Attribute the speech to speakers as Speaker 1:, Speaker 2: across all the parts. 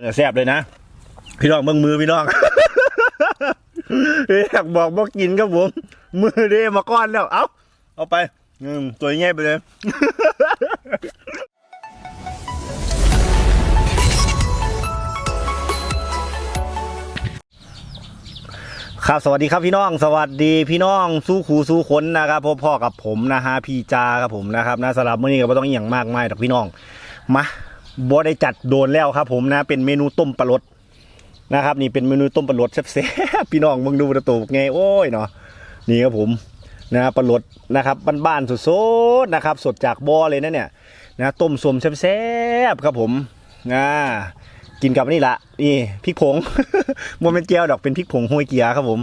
Speaker 1: เนี่ยแซ่บเลยนะ พี่น้องเบิ่งมือพี่น้องอยากบอกบอกกินครับผม มือเด้มาก้อนแล้ว เอาเอาไปตัวใหญ่ไปเลยครับสวัสดีครับพี่น้องสวัสดีพี่น้องสู้ขูสู้คนนะครับพ่อพ่อกับผมนะฮะพี่จาครับผมนะครับนะสำหรับมื้อนี้ก็ไม่ต้องอย่างมากมายหรอกพี่น้องมา บ่ได้จัดโดนแล้วครับ ผมนะเป็นเมนูต้มปลารสนะครับ นี่เป็นเมนูต้มปลารสแซ่บๆพี่น้องมึงดูประตูไงโอ้ยเนาะนี่ครับผมนะปลารสนะครับบ้านๆสดๆนะครับ สดจากบอเลยนะเนี่ยนะต้มสมแซ่บๆครับผมอ่ากินกับนี่ละนี่พริกผงโมเมนเจียวดอกเป็นพริกผงห้วยเกียครับผม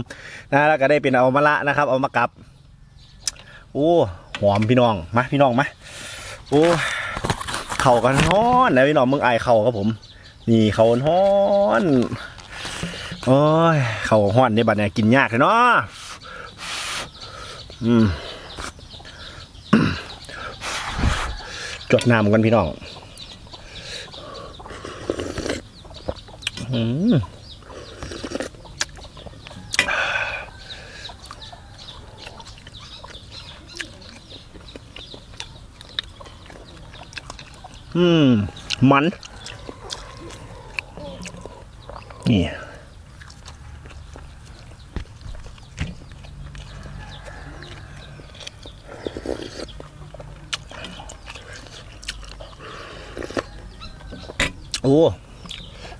Speaker 1: นะแล้วก็ได้เป็นเอามะละนะครับ เอามากับโอ้หอมพี่น้องมาพี่น้องมาโอ้ เข่ากันฮ้อนนะพี่น้องมึงอายเข่าครับผม นี่เข่าฮ้อนโอ้ยเข่าฮ้อนในบัดเนี่ยกินยากเลยเนาะอืมจดน้ำกันพี่น้องอืม อืม มัน นี่โอ้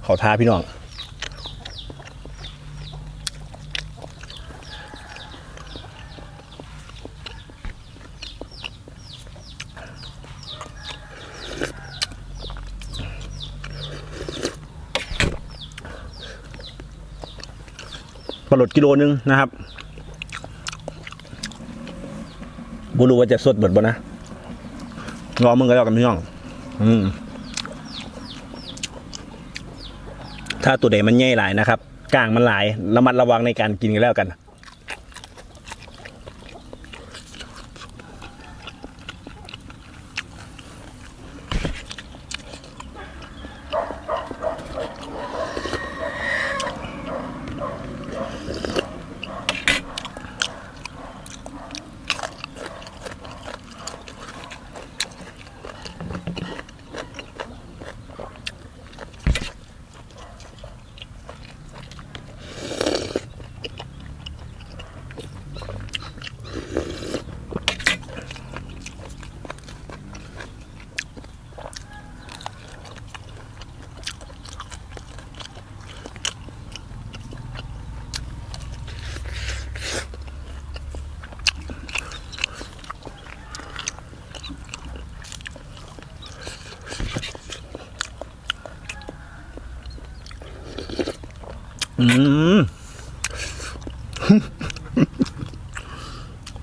Speaker 1: ขอทาพี่น้อง หลดกิโลนึงนะครับบุรู้ว่าจะสดเบิดบ่นะรอมึงก็แล้วกันพี่น้อง อืม ถ้าตัวใดมันใหญ่หลายนะครับกลางมันหลายระมัดระวังในการกินกันแล้วกัน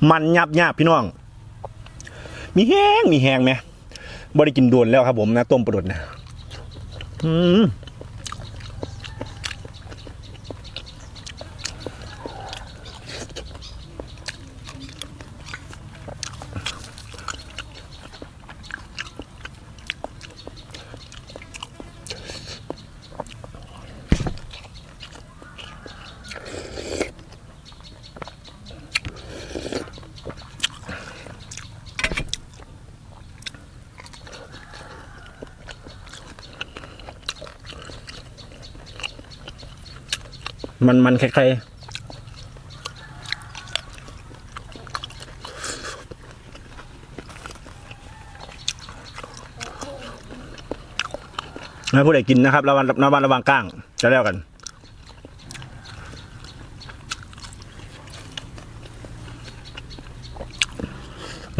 Speaker 1: มันยับยับพี่น้อง มีแห้งมีแห้งไหมบ่ได้กินโดวนแล้วครับผมนะ ต้มปลาดดนะอืม มันมันคล้ายๆให้ผู้ใดกินนะครับระวังระวังระวังก้าง จะแล้วกัน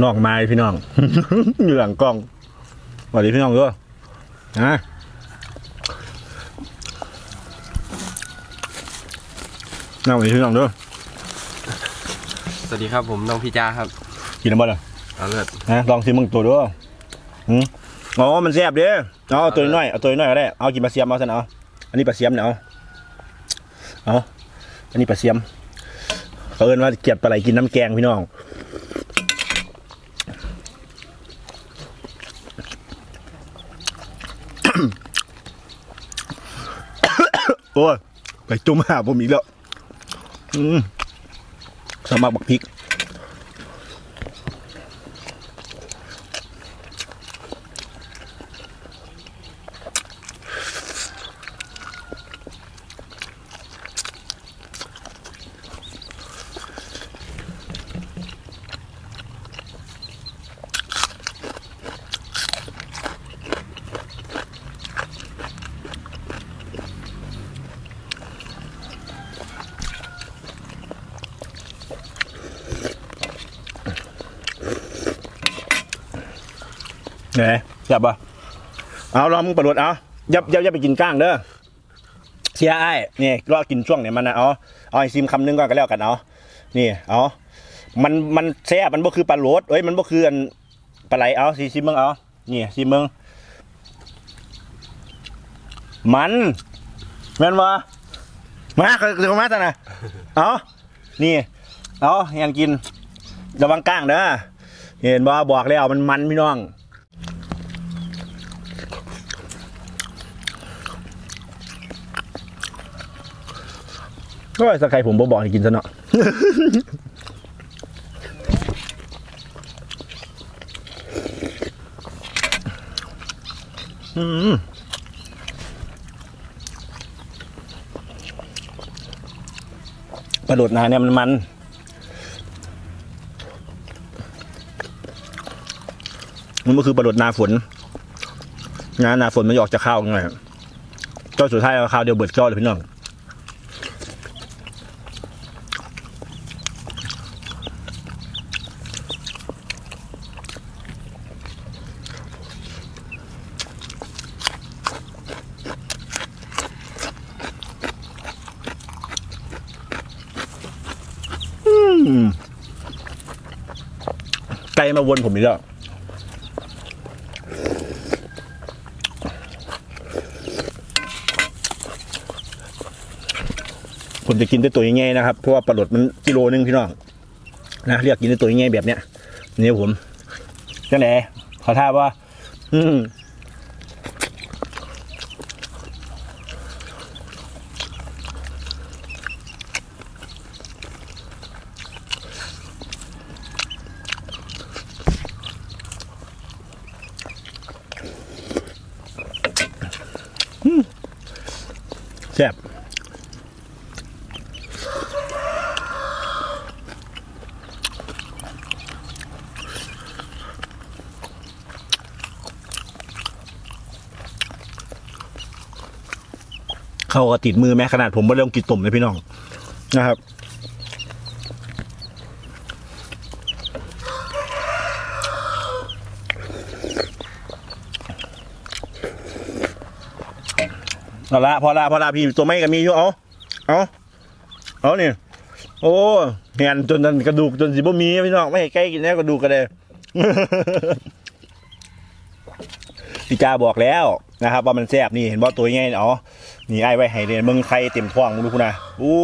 Speaker 1: นอกไม้พี่น้อง อยู่หลังกล้องสวัสดีพี่น้องด้วยนะ นั่งไปพี่น้องด้วย
Speaker 2: สวัสดีครับผมน้องพี่จ้าครับ
Speaker 1: กินน้ำมันอะ
Speaker 2: เอาเลือด
Speaker 1: นะลองชิมมึงตัวด้วยอืมอ๋อมันแซ่บเด้อเอาเอาตัวน้อยเอาตัวน้อยก็ได้เอากินปลาเสียมเอาสินะเอาอันนี้ปลาเสียมเนี่ยเอาเอาอันนี้ปลาเสียมเขาเอิ้นว่าเกลียดปลาไหลกินน้ำแกงพี่น้องโอ้ยไปจุ่มหาผมอีกแล้วอืม สมัครบักพริก ไหนจับปะเอาลองมึงประดวดเอาอย่าอย่าอย่าไปกินก้างเด้อเชียร์ไอ้นี่รอกินช่วงเนี่ยมันนะเอาเอาไอซิมคำนึงก่อนก็แล้วกันเอานี่เอามันมันแซ่บมันบ่คือปลาโรดเอ้ยมันบ่คืออันปลาไหลเอาซีซิมมึงเอานี่ซิมมึงมันแม่นวะมาเคยเคยมาจ้ะนะเอานี่เอายังกินระวังก้างเด้อเห็นบ่บอกแล้วมันมันพี่น้อง ก็สกายผมบบอกให้กินซะเนาะอืมปลาโดดนาเนี่ยมันมันมันก็คือปลาโดดนาฝนงานนาฝนมันจะออกจากข้าวไงเจ้าสุดท้ายเอาข้าวเดียวเบิดเจ้าเลยพี่น้อง ไก่มาวนผมอีกแล้วผมจะกินด้วยตัวง่ายๆนะครับ เพราะว่าปลาหลดมันกิโลนึงพี่น้องนะเรียกกินด้วยตัวง่ายๆแบบเนี้ยนี่ผมจังไหนขอท่าว่า อืม เข้าก็ติดมือแม้ขนาดผมไม่ได้ลงกินตุ่มเลยพี่น้องนะครับเอาละพอละพอละพี่ตัวไม่ก็มีอยู่เอาเอาเอาเนี่ยโอ้แหนจนนั่นกระดูกจนสิบ่มีพี่น้องไม่ให้ใกล้กินแน่กระดูกกันเลยพี่จาบอกแล้วนะครับ ว่ามันแซ่บนี่เห็นว่าตัวง่ายเนาะ นี่ไอ้ไว้ให้เรียนเมืองไข่เต็มท้องมึงดูคุณนะโอ้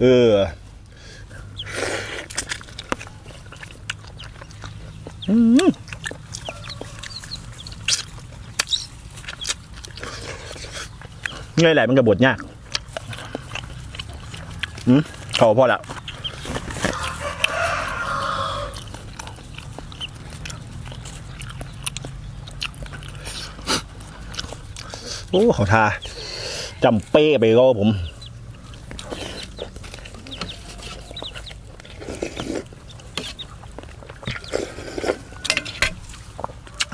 Speaker 1: เอออืมง่ายไหลมันกระบดยากอืมเขาพอละโอ้เขาทา จำเป้ไปก็ผม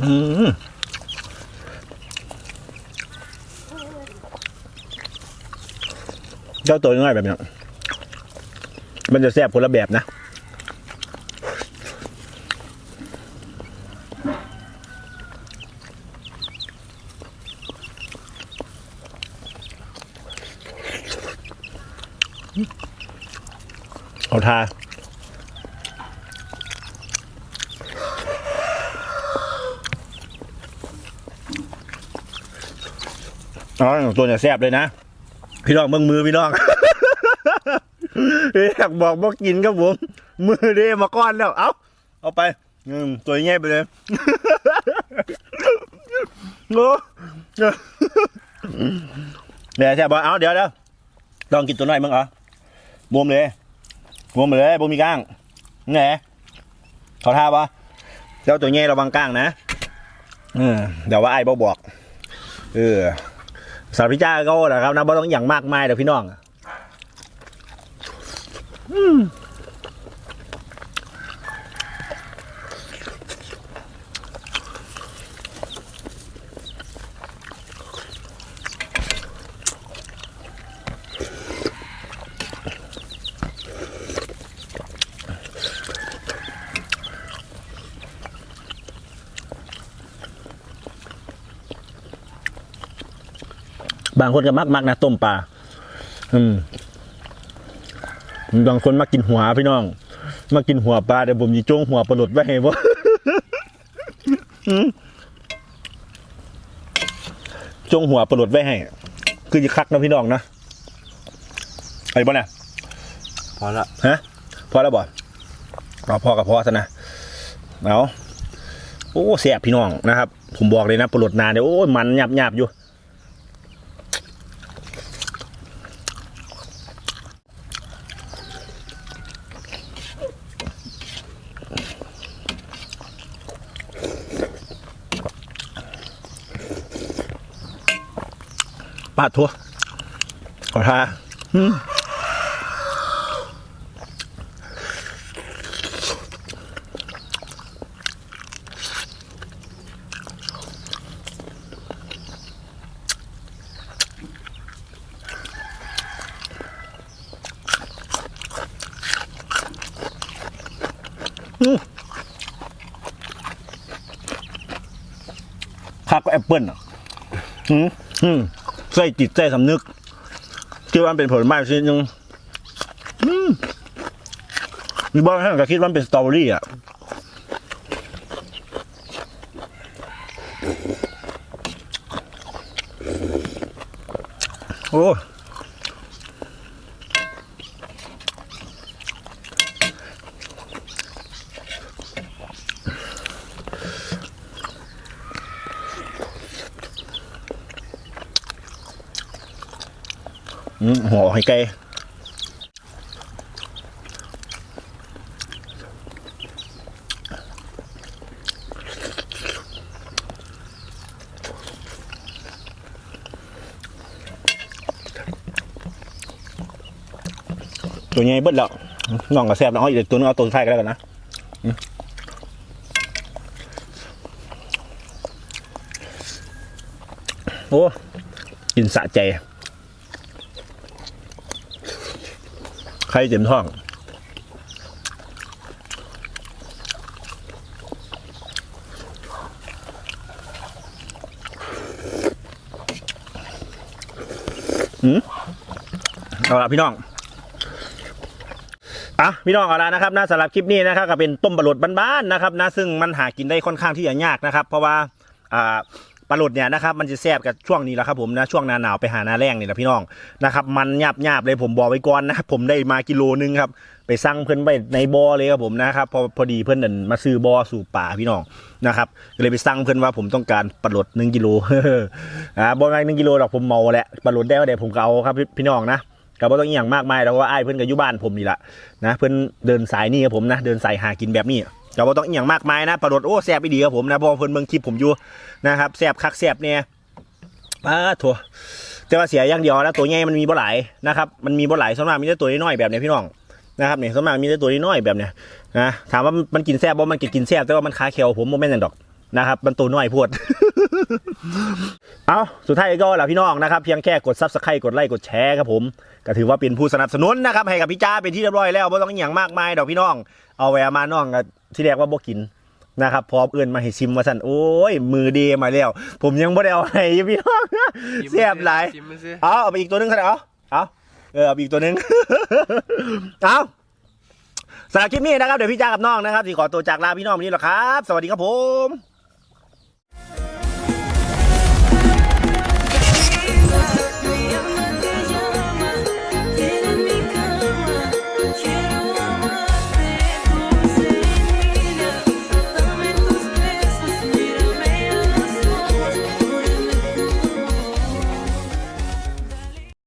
Speaker 1: อืมเจ้าตัวง่ายแบบเนี้ยมันจะแซ่บคนละแบบนะ เอาทาอ๋อตัวเนี่ยแซ่บเลยนะ พี่น้องเบิ่งมือพี่น้องอยากบอกบอกกินครับผม มือเด้มาก้อนแล้ว เอาเอาไปตัวง่ายไปเลยโอ้เดี๋ยวแซ่บบ่เอาเดี๋ยวเดี๋ยวลองกินตัวน้อยมึงเหรอบวมเลย บวมเลยบวมีก้างไงขอท่าปะเจ้าตัวแงี้ยระวังก้างนะเออเดี๋ยวว่าไอ้บ่บอก เออสารพิจ้าก็นะครับนะบ่ต้องอย่างมากมายเดี๋ยวพี่น้องอืม บางคนก็มักมักนะต้มปลาอืมบางคนมากินหัวพี่น้อง มากินหัวปลาเดี๋ยวผมจะจ้งหัวปลาหลดไว้ให้บ่อืมจงหัวปลาหลดไว้ให้ คือจะคักนะพี่น้องนะไอ้บ่เนี่ย
Speaker 2: พอละ
Speaker 1: ฮะพอแล้วบ่เอาพอกับพอซะนะเอาโอ้แสบพี่น้องนะครับ ผมบอกเลยนะปลาหลดนานเดี๋ยวโอ้ยมันหยาบหยาบๆอยู่ ปาดทัวขอทาอืมอืมคักก็แอปเปิ้ลอะ อืมอืม ใส่จิตใส่สำนึกคิดว่ามันเป็นผลไม้ชนิดนึงมีบ้างท่านก็คิดว่ามันเป็นสตรอเบอรี่อะโอ้ หัวหอยไก่ตัวใหญ่เบิดแล้วน้องก็แซ่บแล้วเอาอีกตัวนึงเอาตัวสุดท้ายก็แล้วกันนะโอ้กินสะใจ ใครเจ็มท้องอืมเอาละพี่น้องอะพี่น้องเอาละนะครับนะสำหรับคลิปนี้นะครับก็เป็นต้มปลาหลดบ้านๆนะครับนะซึ่งมันหากินได้ค่อนข้างที่จะยากนะครับ เพราะว่าอ่า ปลาหลดเนี่ยนะครับมันจะแซ่บกับช่วงนี้แล้วครับผมนะช่วงหนาหนาวไปหาหนาแรงนี่แหละพี่น้องนะครับมันหยาบหยาบเลยผมบอกไว้ก่อนนะครับผมได้มากิโลนึงครับไปสั่งเพื่อนไปในบ่อเลยครับผมนะครับพอพอดีเพื่อนเดินมาซื้อบ่อสู่ป่าพี่น้องนะครับก็เลยไปสั่งเพื่อนว่าผมต้องการปลาหลดหนึ่งกิโลอ่าบ่ไงหนึ่งกิโลหรอกผมเมาแหละปลาหลดได้ก็เดี๋ยวผมก็เอาครับพี่พี่น้องนะ ก็บ่ต้องอหย่างมากมายแล้วว่าไอ้เพิ่อนก็อยู่บ้านผมนี่แหละนะเพื่อนเดินสายนี่ครับผมนะ เดินสายหากินแบบนี้ก็บ่ต้องอหย่างมากมายนะปลาดดโอ้แซบอีดีครับผมนะเพราะเพื่อนเบิ่งคลิปผมอยู่นะครับแซบคักแซบเนี่ยป้าถั่วแต่ว่าเสียอย่างเดียวนะตัวใหญ่มันมีบ่หลายนะครับมันมีบ่หลายส่วนมากมีแต่ตัวน้อยแบบเนี้ยพี่น้องนะครับเนี่ยส่วนมากมีแต่ตัวน้อยแบบเนี้ยนะถามว่ามันกินแซ่บบ่มันกินกินแซ่บแต่ว่ามันคาเคียวผมโมเมนต์นั่นดอกนะครับมันตัวน้อยพวด เอาสุดท้ายก็แหละพี่น้องนะครับ เพียงแค่กดซับสไครต์กดไลค์กดแชร์ครับผมก็ถือว่าเป็นผู้สนับสนุนนะครับให้กับพี่จ้าเป็นที่เรียบร้อยแล้วไม่ต้องอหย่างมากมายดอกพี่น้อง เอาแวะมาน้องก็ที่แรกว่าบ่กินนะครับพร้อมเอื่นมาให้ชิมมาสั่นโอ้ย มือเดมาแล้ว ผมยังไม่ได้เอาให้พี่น้องเสียบหลาย
Speaker 2: ชิมมาซิ
Speaker 1: เอาเอาไปอีกตัวหนึงสั่นเอาเอาเออเอาไปอีกตัวหนึงเอาสำหรับคลิปนี้นะครับเดี๋ยวพี่จ้ากับน้องนะครับที่ขอตัวจากลาพี่น้องวันนี้แหละครับ สวัสดีครับผม